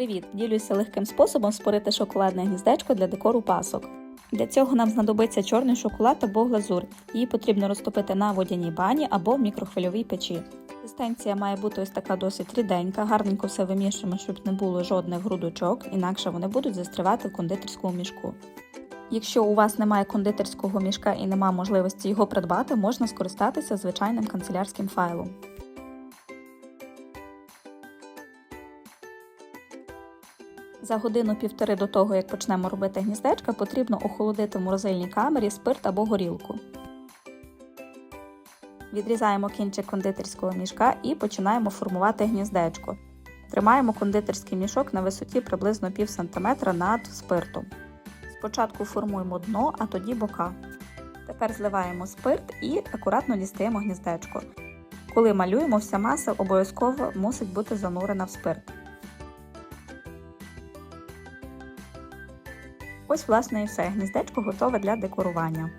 Привіт! Ділюся легким способом створити шоколадне гніздечко для декору пасок. Для цього нам знадобиться чорний шоколад або глазур. Її потрібно розтопити на водяній бані або в мікрохвильовій печі. Консистенція має бути ось така досить ріденька, гарненько все вимішуємо, щоб не було жодних грудочок, інакше вони будуть застрівати в кондитерському мішку. Якщо у вас немає кондитерського мішка і немає можливості його придбати, можна скористатися звичайним канцелярським файлом. За годину-півтори до того, як почнемо робити гніздечка, потрібно охолодити в морозильній камері спирт або горілку. Відрізаємо кінчик кондитерського мішка і починаємо формувати гніздечко. Тримаємо кондитерський мішок на висоті приблизно пів сантиметра над спиртом. Спочатку формуємо дно, а тоді бока. Тепер зливаємо спирт і акуратно дістаємо гніздечко. Коли малюємо, вся маса обов'язково мусить бути занурена в спирт. Ось, власне, і все. Гніздечко готове для декорування.